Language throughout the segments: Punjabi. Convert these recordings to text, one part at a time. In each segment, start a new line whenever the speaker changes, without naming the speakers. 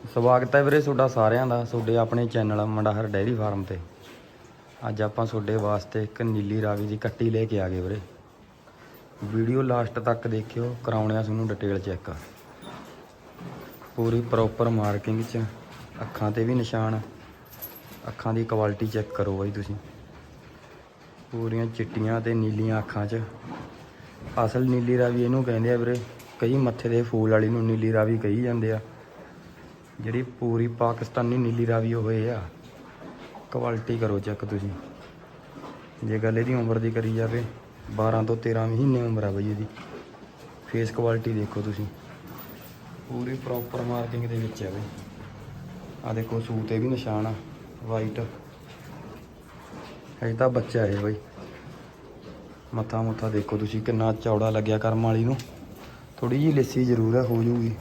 ਸਵਾਗਤ ਹੈ ਵੀਰੇ ਤੁਹਾਡਾ ਸਾਰਿਆਂ ਦਾ, ਤੁਹਾਡੇ ਆਪਣੇ ਚੈਨਲ ਮੰਡਾਹਰ ਡੈਰੀ ਫਾਰਮ ਤੇ। ਅੱਜ ਆਪਾਂ ਤੁਹਾਡੇ ਵਾਸਤੇ ਇੱਕ ਨੀਲੀ ਰਾਵੀ ਦੀ ਕੱਟੀ ਲੈ ਕੇ ਆ ਗਏ ਵੀਰੇ। ਵੀਡੀਓ ਲਾਸਟ ਤੱਕ ਦੇਖਿਓ ਕਰਾਉਣੇ ਆ ਤੁਹਾਨੂੰ ਡਿਟੇਲ ਚੈੱਕ। ਪੂਰੀ ਪ੍ਰੋਪਰ ਮਾਰਕਿੰਗ ਚ, ਅੱਖਾਂ ਤੇ ਵੀ ਨਿਸ਼ਾਨ, ਅੱਖਾਂ ਦੀ ਕੁਆਲਿਟੀ ਚੈੱਕ ਕਰੋ ਬਾਈ ਤੁਸੀਂ। ਪੂਰੀਆਂ ਚਿੱਟੀਆਂ ਤੇ ਨੀਲੀਆਂ ਅੱਖਾਂ 'ਚ। ਅਸਲ ਨੀਲੀ ਰਾਵੀ ਇਹਨੂੰ ਕਹਿੰਦੇ ਆ ਵੀਰੇ, ਕਈ ਮੱਥੇ ਦੇ ਫੂਲ ਵਾਲੀ ਨੂੰ ਨੀਲੀ ਰਾਵੀ ਕਹੀ ਜਾਂਦੇ ਆ। ਜਿਹੜੀ ਪੂਰੀ ਪਾਕਿਸਤਾਨੀ ਨੀਲੀ ਰਾਵੀ ਹੋਏ ਆ ਕੁਆਲਿਟੀ ਕਰੋ ਚੈੱਕ ਤੁਸੀਂ। ਜੇ ਗੱਲ ਇਹਦੀ ਉਮਰ ਦੀ ਕਰੀ ਜਾਵੇ 12 ਤੋਂ 13 ਮਹੀਨੇ ਉਮਰ ਆ ਬਈ ਇਹਦੀ। ਫੇਸ ਕੁਆਲਿਟੀ ਦੇਖੋ ਤੁਸੀਂ। ਪੂਰੀ ਪ੍ਰੋਪਰ ਮਾਰਕਿੰਗ ਦੇ ਵਿੱਚ ਆ ਬਈ। ਆ ਦੇਖੋ ਸੂਟ ਤੇ ਵੀ ਨਿਸ਼ਾਨ ਆ ਵਾਈਟ ਇਹ ਤਾਂ ਬੱਚਾ ਹੈ ਬਈ। ਮੱਥਾ ਮੁੱਥਾ ਦੇਖੋ ਤੁਸੀਂ, ਕਿੰਨਾ ਚੌੜਾ ਲੱਗਿਆ ਕਰਮ ਵਾਲੀ ਨੂੰ। ਥੋੜੀ ਜਿਹੀ ਲੱਸੀ ਜ਼ਰੂਰ ਹੈ ਹੋ ਜੂਗੀ।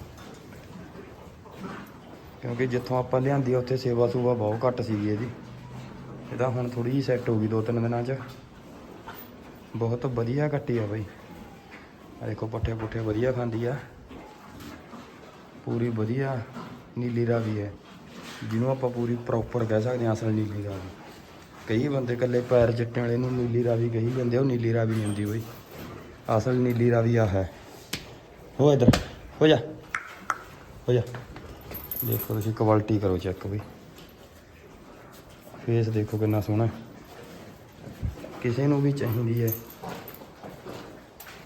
ਕਿਉਂਕਿ ਜਿੱਥੋਂ ਆਪਾਂ ਲਿਆਂਦੀ ਉੱਥੇ ਸੇਵਾ ਸੂਵਾ ਬਹੁਤ ਘੱਟ ਸੀਗੀ ਇਹਦੀ। ਇਹਦਾ ਹੁਣ ਥੋੜੀ ਜਿਹੀ ਸੈੱਟ ਹੋ ਗਈ, ਦੋ ਤਿੰਨ ਦਿਨਾਂ 'ਚ। ਬਹੁਤ ਵਧੀਆ ਕੱਟੀ ਆ ਬਈ। ਆ ਦੇਖੋ, ਪੱਠੇ ਪੁੱਠੇ ਵਧੀਆ ਖਾਂਦੀ ਆ। ਪੂਰੀ ਵਧੀਆ ਨੀਲੀ ਰਾਵੀ ਹੈ। ਜਿਹਨੂੰ ਆਪਾਂ ਪੂਰੀ ਪ੍ਰੋਪਰ ਕਹਿ ਸਕਦੇ ਹਾਂ, ਅਸਲ ਨੀਲੀ ਰਾਵੀ। ਕਈ ਬੰਦੇ ਇਕੱਲੇ ਪੈਰ ਚਿੱਟੇ ਵਾਲੇ ਨੂੰ ਨੀਲੀ ਰਾਵੀ ਕਹੀ ਜਾਂਦੇ ਉਹ ਨੀਲੀ ਰਾਵੀ ਨਹੀਂ ਹੁੰਦੀ ਬਈ। ਅਸਲ ਨੀਲੀ ਰਾਵੀ ਆ ਹੈ। ਹੋ ਇਧਰ, ਹੋ ਜਾ ਹੋ ਜਾ। ਦੇਖੋ ਤੁਸੀਂ ਕੁਆਲਿਟੀ ਕਰੋ ਚੈੱਕ ਵੀ। ਫੇਸ ਦੇਖੋ ਕਿੰਨਾ ਸੋਹਣਾ ਕਿਸੇ ਨੂੰ ਵੀ ਚਾਹੀਦੀ ਹੈ।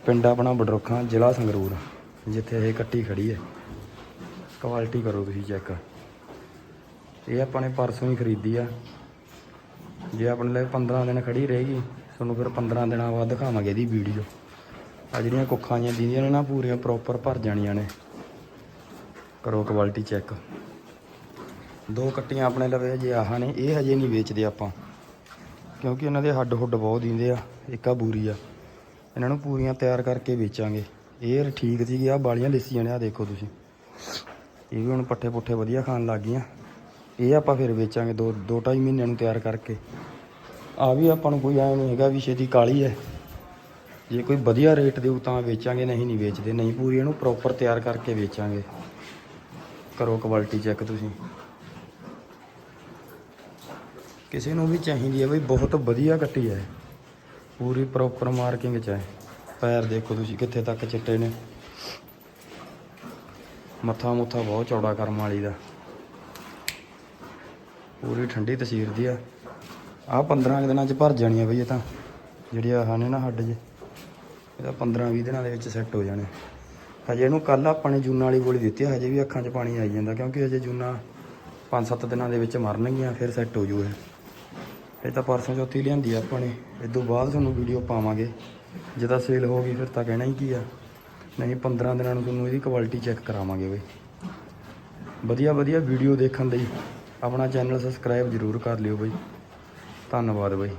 ਪਿੰਡ ਆਪਣਾ ਬਡਰੁੱਖਾਂ ਜ਼ਿਲ੍ਹਾ ਸੰਗਰੂਰ, ਜਿੱਥੇ ਇਹ ਕੱਟੀ ਖੜੀ ਹੈ। ਕੁਆਲਿਟੀ ਕਰੋ ਤੁਸੀਂ ਚੈੱਕ ਇਹ ਆਪਾਂ ਨੇ ਪਰਸੋਂ ਹੀ ਖਰੀਦੀ ਆ। ਜੇ ਆਪਣੇ ਲਈ 15 ਦਿਨ ਖੜੀ ਰਹੇਗੀ, ਤੁਹਾਨੂੰ ਫਿਰ 15 ਦਿਨਾਂ ਬਾਅਦ ਦਿਖਾਵਾਂਗੇ ਇਹਦੀ ਵੀਡੀਓ ਆ ਜਿਹੜੀਆਂ ਕੁੱਖਾਂ ਜੀਆਂ ਦੀਦੀਆਂ ਨੇ ਨਾ, ਪੂਰੀਆਂ ਪ੍ਰੋਪਰ ਭਰ ਜਾਣੀਆਂ ਨੇ। ਕਰੋ ਕੁਆਲਿਟੀ ਚੈੱਕ ਦੋ ਕੱਟੀਆਂ ਆਪਣੇ ਲਵੇ, ਹਜੇ ਆਹਾਂ ਨੇ ਇਹ ਹਜੇ ਨਹੀਂ ਵੇਚਦੇ ਆਪਾਂ। ਕਿਉਂਕਿ ਇਹਨਾਂ ਦੇ ਹੱਡ ਹੁੱਡ ਬਹੁਤ ਦਿੰਦੇ ਆ, ਇੱਕ ਆ ਬੂਰੀ ਆ। ਇਹਨਾਂ ਨੂੰ ਪੂਰੀਆਂ ਤਿਆਰ ਕਰਕੇ ਵੇਚਾਂਗੇ। ਇਹ ਠੀਕ ਸੀਗੀ ਆ ਬਾਲੀਆਂ ਲਿੱਸੀਆਂ ਨੇ ਆ ਦੇਖੋ ਤੁਸੀਂ। ਇਹ ਵੀ ਹੁਣ ਪੱਠੇ ਪੁੱਠੇ ਵਧੀਆ ਖਾਣ ਲੱਗ ਗਈਆਂ। ਇਹ ਆਪਾਂ ਫਿਰ ਵੇਚਾਂਗੇ ਦੋ ਦੋ ਢਾਈ ਮਹੀਨਿਆਂ ਨੂੰ ਤਿਆਰ ਕਰਕੇ। ਆ ਵੀ ਆਪਾਂ ਨੂੰ ਕੋਈ ਐ ਨਹੀਂ ਹੈਗਾ ਵੀ ਛੇਤੀ ਕਾਲੀ ਹੈ ਜੇ ਕੋਈ ਵਧੀਆ ਰੇਟ ਦੇਊ ਤਾਂ ਵੇਚਾਂਗੇ, ਨਹੀਂ ਨਹੀਂ ਵੇਚਦੇ। ਨਹੀਂ ਪੂਰੀ ਇਹਨੂੰ ਪ੍ਰੋਪਰ ਤਿਆਰ ਕਰਕੇ ਵੇਚਾਂਗੇ। ਕਰੋ ਕੁਆਲਿਟੀ ਚੈੱਕ ਤੁਸੀਂ। ਕਿਸੇ ਨੂੰ ਵੀ ਚਾਹੀਦੀ ਹੈ ਬਈ, ਬਹੁਤ ਵਧੀਆ ਕੱਟੀ ਹੈ। ਪੂਰੀ ਪ੍ਰੋਪਰ ਮਾਰਕਿੰਗ ਚ ਹੈ। ਪੈਰ ਦੇਖੋ ਤੁਸੀਂ ਕਿੱਥੇ ਤੱਕ ਚਿੱਟੇ ਨੇ। ਮੱਥਾ ਮੁੱਥਾ ਬਹੁਤ ਚੌੜਾ ਕਰਮ ਵਾਲੀ ਦਾ। ਪੂਰੀ ਠੰਡੀ ਤਸੀਰ ਦੀ ਆ। ਆ 15 ਕੁ ਦਿਨਾਂ ਚ ਭਰ ਜਾਣੀ ਆ ਬਈ ਇਹ ਤਾਂ। ਜਿਹੜੀ ਆਹ ਨੇ ਨਾ ਹੱਡ ਜੇ। ਇਹਦਾ 15 20 ਦਿਨਾਂ ਦੇ ਵਿੱਚ ਸੈੱਟ ਹੋ ਜਾਣੇ। ਹਜੇ ਇਹਨੂੰ ਕੱਲ ਆਪਾਂ ਨੇ ਜੂਨਾ ਵਾਲੀ ਗੋਲੀ ਦਿੱਤੀ ਹਜੇ ਵੀ ਅੱਖਾਂ 'ਚ ਪਾਣੀ ਆਈ ਜਾਂਦਾ, ਕਿਉਂਕਿ ਹਜੇ ਜੂਨਾ 5-7 ਦਿਨਾਂ ਦੇ ਵਿੱਚ ਮਰਨਗੀਆਂ, ਫਿਰ ਸੈੱਟ ਹੋ ਜੂਗਾ ਇਹ ਤਾਂ ਪਰਸੋਂ ਚੌਥੀ ਲਿਆਂਦੀ ਆ ਆਪਾਂ ਨੇ ਇਸ ਤੋਂ ਬਾਅਦ ਤੁਹਾਨੂੰ ਵੀਡੀਓ ਪਾਵਾਂਗੇ। ਜੇ ਤਾਂ ਸੇਲ ਹੋ ਗਈ, ਫਿਰ ਤਾਂ ਕਹਿਣਾ ਹੀ ਕੀ ਆ। ਨਹੀਂ 15 ਦਿਨਾਂ ਨੂੰ ਤੁਹਾਨੂੰ ਇਹਦੀ ਕੁਆਲਿਟੀ ਚੈੱਕ ਕਰਾਵਾਂਗੇ ਬਈ। ਵਧੀਆ ਵਧੀਆ ਵੀਡੀਓ ਦੇਖਣ ਲਈ ਆਪਣਾ ਚੈਨਲ ਸਬਸਕ੍ਰਾਈਬ ਜ਼ਰੂਰ ਕਰ ਲਿਓ ਬਈ। ਧੰਨਵਾਦ ਬਈ।